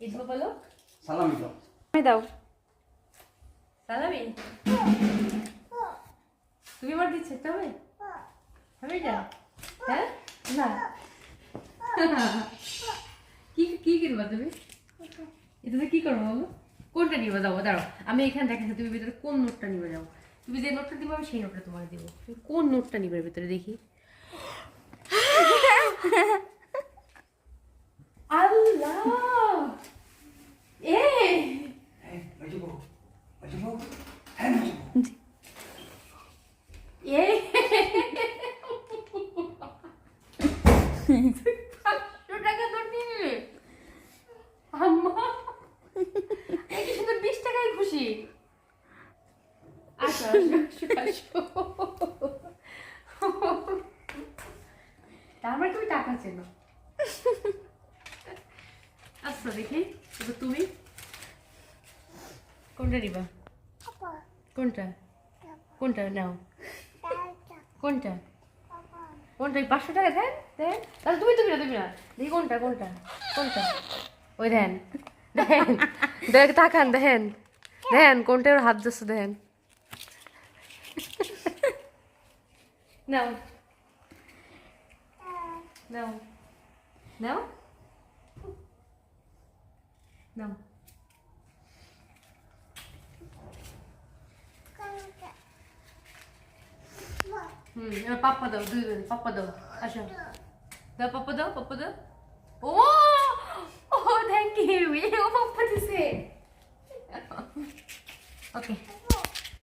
ঈদ বলো? সালামি দাও। আমি দাও। সালামি? তুমি আমার দিচ্ছে তবে হবে? এটা? হ্যাঁ? না। কি কি কিনবা তুমি? এটাতে কি করব বলো? কোনটা নিবে? যাব দাঁড়াও। আমি এখানে দেখাচ্ছি তুমি ভিতরে কোন নোটটা নিবে যাব তুমি যে নোটটা দিবে আমি সেই নোটটা তোমাকে দেবো। তুমি কোন নোটটা নিবে ভিতরে দেখি? মানে তুমি টাকা চেনো আচ্ছা দেখি। এবার তুমি? কোনটা নিবা? কোনটা? কোনটা নাও? কোনটা? কোনটা? এই পাঁচশো টাকা দেন দেন। তাহলে তুমি তুমি না তুমি না। দেখি কোনটা কোনটা? কোনটা? ওই দেন। দেন। দেখ, তাকান দেখেন দেখেন কোনটা ওর হাত যাচ্ছে দেখেন নাও। নাও। নাও। নাও। હમ હવે પાપા દઉં દૂધ પાપા દઉં અચ્છા દો પાપા દો પાપા દો ઓ ઓ થેન્ક યુ એ ઓ પાપા દિસે ઓકે